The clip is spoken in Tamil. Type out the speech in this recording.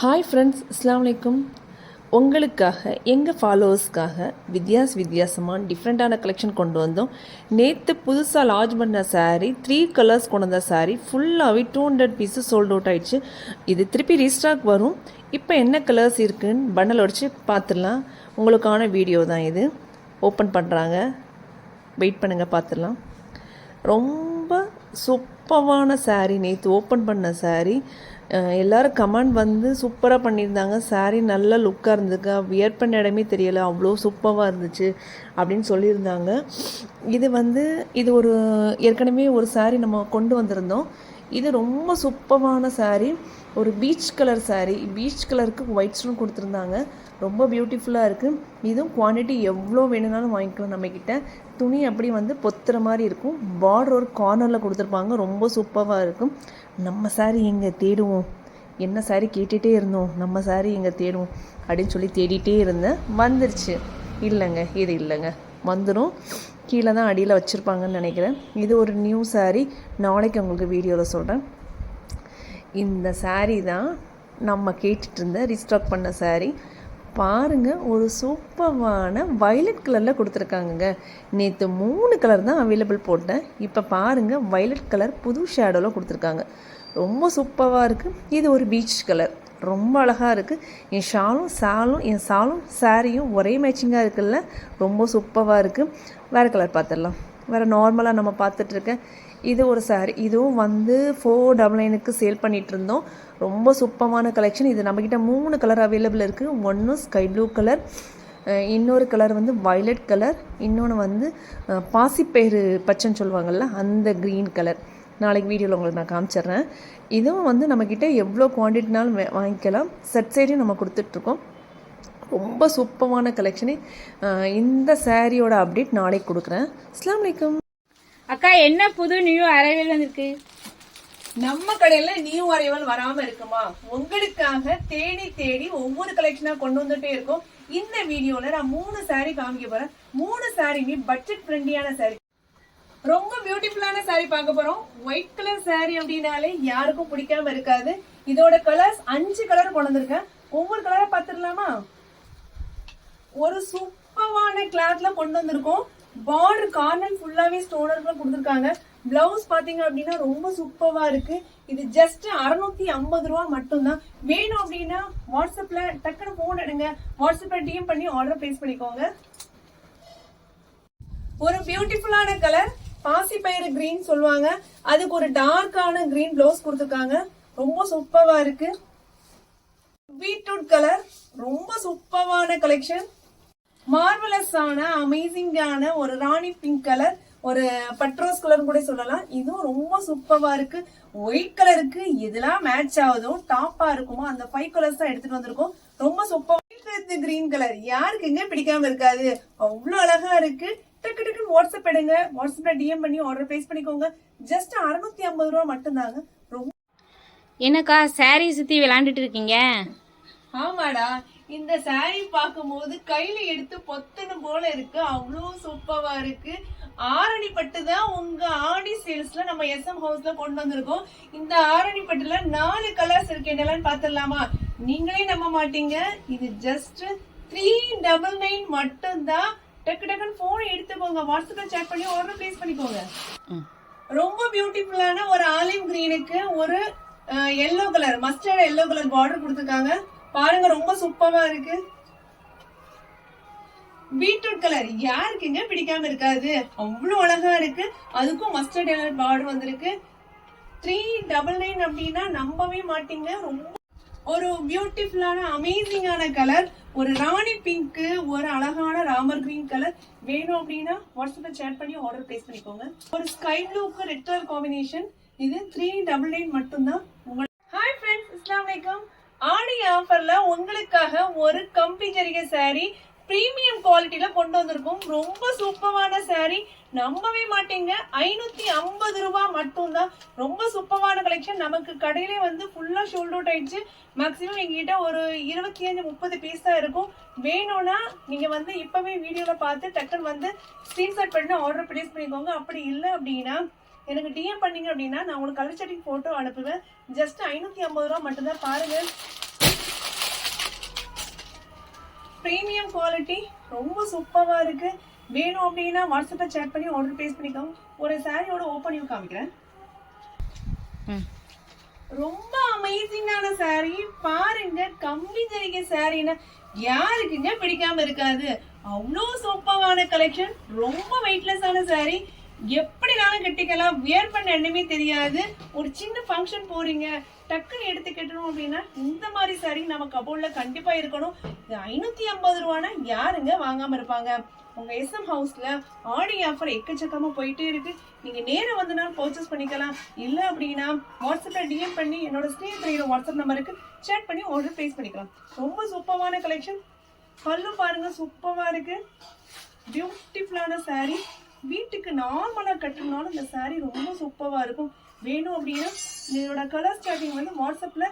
ஹாய் ஃப்ரெண்ட்ஸ் அஸ்ஸலாமு உங்களுக்காக எங்கள் ஃபாலோவர்ஸ்க்காக வித்தியாச வித்தியாசமான டிஃப்ரெண்ட்டான கலெக்ஷன் கொண்டு வந்தோம். நேற்று புதுசாக லான்ச் பண்ண சாரீ த்ரீ கலர்ஸ் கொண்டு வந்த சாரீ ஃபுல்லாகவே two hundred pieces sold out ஆயிடுச்சு. இது திருப்பி ரீஸ்டாக் வரும். இப்போ என்ன கலர்ஸ் இருக்குன்னு பண்டல் உடச்சி பார்த்துடலாம். உங்களுக்கான வீடியோ தான் இது. ஓப்பன் பண்ணுறாங்க வெயிட் பண்ணுங்கள் பார்த்துடலாம். ரொம்ப சூப்பரான saree நேற்று ஓப்பன் பண்ண saree. எல்லோரும் கமெண்ட் வந்து சூப்பராக பண்ணியிருந்தாங்க. saree நல்ல லுக்காக இருந்துக்கா? வியர் பண்ண இடமே தெரியலை. அவ்வளோ சூப்பராக இருந்துச்சு அப்படின்னு சொல்லியிருந்தாங்க. இது வந்து இது ஒரு ஏற்கனவே ஒரு saree நம்ம கொண்டு வந்திருந்தோம். இது ரொம்ப சூப்பரான சாரீ ஒரு பீச் கலர் சாரீ பீச் கலருக்கு ஒயிட் ஸ்டோன் கொடுத்துருந்தாங்க. ரொம்ப பியூட்டிஃபுல்லாக இருக்குது இதுவும் குவான்டிட்டி எவ்வளோ வேணும்னாலும் வாங்கிக்கலாம் நம்மக்கிட்ட துணி அப்படி வந்து பொத்துற மாதிரி இருக்கும். பார்டர் ஒரு கார்னரில் கொடுத்துருப்பாங்க. ரொம்ப சூப்பராக இருக்கும். நம்ம சாரீ எங்கே தேடுவோம்? என்ன சாரீ கேட்டுகிட்டே இருந்தோம்? நம்ம சாரீ எங்கே தேடுவோம்? அப்படின்னு சொல்லி தேடிட்டே இருந்தேன். வந்துருச்சு. இல்லைங்க இது இல்லைங்க. வந்துடும் கீழே தான் அடியில் வச்சுருப்பாங்கன்னு நினைக்கிறேன். இது ஒரு நியூ saree. நாளைக்கு உங்களுக்கு வீடியோவில் சொல்கிறேன் இந்த saree தான் நம்ம கேட்டுட்டு இருந்த ரீஸ்டாக் பண்ண saree. பாருங்க ஒரு சூப்பரான வயலட் கலரில் கொடுத்துருக்காங்கங்க. நேற்று மூணு கலர் தான் அவைலபிள் போட்டேன். இப்போ பாருங்க வயலட் கலர் புது ஷேடோவில் கொடுத்துருக்காங்க. ரொம்ப சூப்பராக இருக்குது இது ஒரு பீச் கலர் ரொம்ப அழகாக இருக்குது என் ஷாலும் சாலும் என் சாலும் சாரியும் ஒரே மேட்சிங்காக இருக்குல்ல? ரொம்ப சூப்பராக இருக்குது வேறு கலர் பார்த்துடலாம் வேறு நார்மலாக நம்ம பார்த்துட்ருக்கேன் இது ஒரு saree. இதுவும் வந்து ஃபோர் டபுள் நைனுக்கு சேல் பண்ணிகிட்டு இருந்தோம் ரொம்ப சூப்பமான கலெக்ஷன் இது நம்மக்கிட்ட மூணு கலர் அவைலபிள் இருக்குது ஒன்று ஸ்கை ப்ளூ கலர் இன்னொரு கலர் வந்து வயலட் கலர் இன்னொன்று வந்து பாசிப்பயிறு பச்சைன்னு சொல்லுவாங்கள்ல அந்த க்ரீன் கலர் நாளைக்கு வீடியோவில் உங்களுக்கு நான் காமிச்சிடுறேன். இதுவும் வந்து நம்மக்கிட்ட எவ்வளோ குவான்டிட்டினாலும் வாங்கிக்கலாம். செட் சைடையும் நம்ம கொடுத்துட்ருக்கோம். ரொம்ப சூப்பரான கலெக்ஷனு இந்த சாரியோட அப்டேட் நாளைக்கு கொடுக்குறேன். அஸ்லாம் வலைக்கம். அக்கா என்ன புது நியூ அரைவல் வந்திருக்கு? நம்ம கடையில நியூ அரைவல் வராம இருக்குமா? உங்களுக்காக தேடி தேடி ஒவ்வொரு கலெக்ஷனா கொண்டு வந்துட்டே இருக்கோம். இந்த வீடியோல நான் மூணு saree காமிக்க போறேன். மூணு சாரியுமே பட்ஜெட் ஃப்ரெண்ட்லியான saree. ரொம்ப பியூட்டிஃபுல்லான சாரி பார்க்க போறோம். ஒயிட் கலர் சாரி அப்படின்னாலே யாருக்கும் பிடிக்காம இருக்காது. இதோட கலர்ஸ் அஞ்சு கலர் கொண்டு வந்திருக்கேன். ஒவ்வொரு கலரா பார்த்துடலாமா? ஒரு சூப்பரான கிளாத்ல கொண்டு வந்திருக்கோம். பார்டர் கார்னர் ஃபுல்லாவே ஸ்டோனர்ல கொடுத்துருக்காங்க. பிளவுஸ் பாத்தீங்க அப்படின்னா ரொம்ப சூப்பரா இருக்கு. இது ஜஸ்ட் அறுநூத்தி ஐம்பது ரூபா மட்டும்தான். வேணும் அப்படின்னா வாட்ஸ்அப்ல டக்குனு போன் எடுங்க. வாட்ஸ்அப்ல டிஎம் பண்ணி ஆர்டர் பிளேஸ் பண்ணிக்கோங்க. ஒரு பியூட்டிஃபுல்லான கலர் பாசிப்பயிறு கிரீன் சொல்லுவாங்க. அதுக்கு ஒரு டார்க்கான கிரீன் பிளவுஸ் கொடுத்துருக்காங்க. ரொம்ப சூப்பரா இருக்கு. பீட்ரூட் கலர் ரொம்ப சூப்பரான கலெக்ஷன் மார்வலஸ் ஆன அமேசிங்கான ஒரு ராணி பிங்க் கலர் ஒரு பட்ரோஸ் கலர் கூட சொல்லலாம். இதுவும் ரொம்ப சூப்பரா இருக்கு. ஒயிட் கலருக்கு எதெல்லாம் மேட்ச் ஆகுதோ டாப்பா இருக்குமோ அந்த ஃபைவ் கலர்ஸ் தான் எடுத்துட்டு வந்திருக்கோம். ரொம்ப சூப்பர் கிரீன் கலர் யாருக்குங்க பிடிக்காம இருக்காது? அவ்வளவு அழகா இருக்கு. டக்கு டக்கு வாட்ஸ்அப் எடுங்க வாட்ஸ்அப்ல டிஎம் பண்ணி ஆர்டர் பிளேஸ் பண்ணிக்கோங்க. ஜஸ்ட் அறுநூத்தி ஐம்பது ரூபா மட்டும்தாங்க. ரொம்ப என்னக்கா saree சுத்தி விளையாண்டுட்டு இருக்கீங்க? ஆமாடா. இந்த saree பார்க்கும்போது கையில எடுத்து பொத்தணும் போல இருக்கு. அவ்வளோ சூப்பரா இருக்கு. ஆரணி பட்டு தான் உங்க ஆடி சேல்ஸ்ல நம்ம எஸ்எம் ஹவுஸ்ல கொண்டு வந்திருக்கோம். இந்த ஆரணி பட்டுல நாலு கலர்ஸ் இருக்கு. என்னெல்லாம் பாத்துடலாமா நீங்களே நம்ப மாட்டீங்க. இது ஜஸ்ட் த்ரீ டபுள் நைன் மட்டும்தான். டக்கு டக்குன்னு போன் எடுத்துக்கோங்க. வாட்ஸ்அப்ல சேட் பண்ணி ஆர்டர் பிளேஸ் பண்ணிக்கோங்க. ரொம்ப பியூட்டிஃபுல்லான ஒரு ஆலிவ் கிரீனுக்கு ஒரு yellow colour mustard yellow colour border கொடுத்துருக்காங்க. பாருங்க ரொம்ப சூப்பரா இருக்கு. பீட்ரூட் கலர் யாருக்குங்க பிடிக்காம இருக்காது. அவ்வளவு அழகா இருக்கு. அதுக்கும் மஸ்டர்ட் எல்லோ பார்டர் வந்திருக்கு. த்ரீ டபுள் நைன் அப்படின்னா நம்பவே மாட்டீங்க. ரொம்ப ஒரு பியூட்டிஃபுல்லான அமேசிங்கான கலர் ஒரு ராணி பிங்க்கு ஒரு அழகான ராமர் கிரீன் கலர் வேணும் அப்படின்னா வாட்ஸ்அப்பில் சேட் பண்ணி ஆர்டர் பிளேஸ் பண்ணிக்கோங்க. ஒரு ஸ்கை ப்ளூக்கு ரெட் கலர் காம்பினேஷன் இது த்ரீ டபுள் நைன் மட்டும்தான் உங்கள் ஹாய் ஃப்ரெண்ட்ஸ் இஸ்லாம் வலைக்கம் ஆடி ஆஃபர்ல உங்களுக்காக ஒரு கம்பி ஜரிகை சாரீ பிரீமியம் குவாலிட்டியில கொண்டு வந்திருக்கோம். ரொம்ப சூப்பரான saree. நம்பவே மாட்டீங்க. ஐநூத்தி ஐம்பது ரூபா மட்டும்தான். ரொம்ப சூப்பரான கலெக்ஷன் நமக்கு கடையிலே வந்து ஃபுல்லா ஷோல்ட் அவுட் ஆயிடுச்சு. மேக்ஸிமம் எங்ககிட்ட ஒரு இருபத்தி அஞ்சு முப்பது பீஸ் தான் இருக்கும். வேணும்னா நீங்க வந்து இப்பவே வீடியோல பார்த்து டக்குன்னு வந்து ஸ்கிரீன்ஷாட் பண்ணி ஆர்டர் பிளேஸ் பண்ணிக்கோங்க. அப்படி இல்லை அப்படின்னா எனக்கு டிஎம் பண்ணீங்க அப்படின்னா நான் உங்களுக்கு கலர் செட்டிங் ஃபோட்டோ அனுப்புவேன். ஜஸ்ட் ஐநூற்றி ஐம்பது ரூபா மட்டும்தான். பாருங்கள் ப்ரீமியம் குவாலிட்டி ரொம்ப சூப்பராக இருக்கு. வேணும் அப்படின்னா வாட்ஸ்அப்பில் சேட் பண்ணி ஆர்டர் பேஸ் பண்ணிக்கோங்க ஒரு சாரியோட ஓப்பனிங் காமிக்கிறேன். ம். ரொம்ப அமேசிங்கான saree. பாருங்க கம்பி ஜரிகை சாரின்னா யாருக்குங்க பிடிக்காம இருக்காது. அவ்வளோ சூப்பரான கலெக்ஷன் ரொம்ப வெயிட்லெஸ்ஸான saree. எப்படினாலும் கட்டிக்கலாம். வியர் பண்ண எண்ணமே தெரியாது. ஒரு சின்ன ஃபங்க்ஷன் போறீங்க. டக்குன்னு எடுத்து கட்டணும் அப்படின்னா இந்த மாதிரி saree நம்ம கபோர்ட்ல கண்டிப்பா இருக்கணும். இது ஐநூத்தி ஐம்பது ரூபானா யாருங்க வாங்காம இருப்பாங்க? உங்க எஸ்எம் ஹவுஸ்ல ஆடி ஆஃபர் எக்கச்சக்கமா போயிட்டே இருக்கு. நீங்க நேரா வந்தனாலும் பர்ச்சேஸ் பண்ணிக்கலாம். இல்ல அப்படின்னா வாட்ஸ்அப்ல டிஎம் பண்ணி என்னோட ஸ்க்ரீன் தெரியுற வாட்ஸ்அப் நம்பருக்கு சேட் பண்ணி ஆர்டர் பிளேஸ் பண்ணிக்கலாம். ரொம்ப சூப்பரான கலெக்ஷன் பல்லு பாருங்க சூப்பரா இருக்கு. பியூட்டிஃபுல்லான சாரீ வீட்டுக்கு நார்மலாக கட்டினாலும் இந்த சாரீ ரொம்ப சூப்பராக இருக்கும். வேணும் அப்படின்னா இதோட கலர் ஸ்டார்டிங் வந்து வாட்ஸ்அப்பில்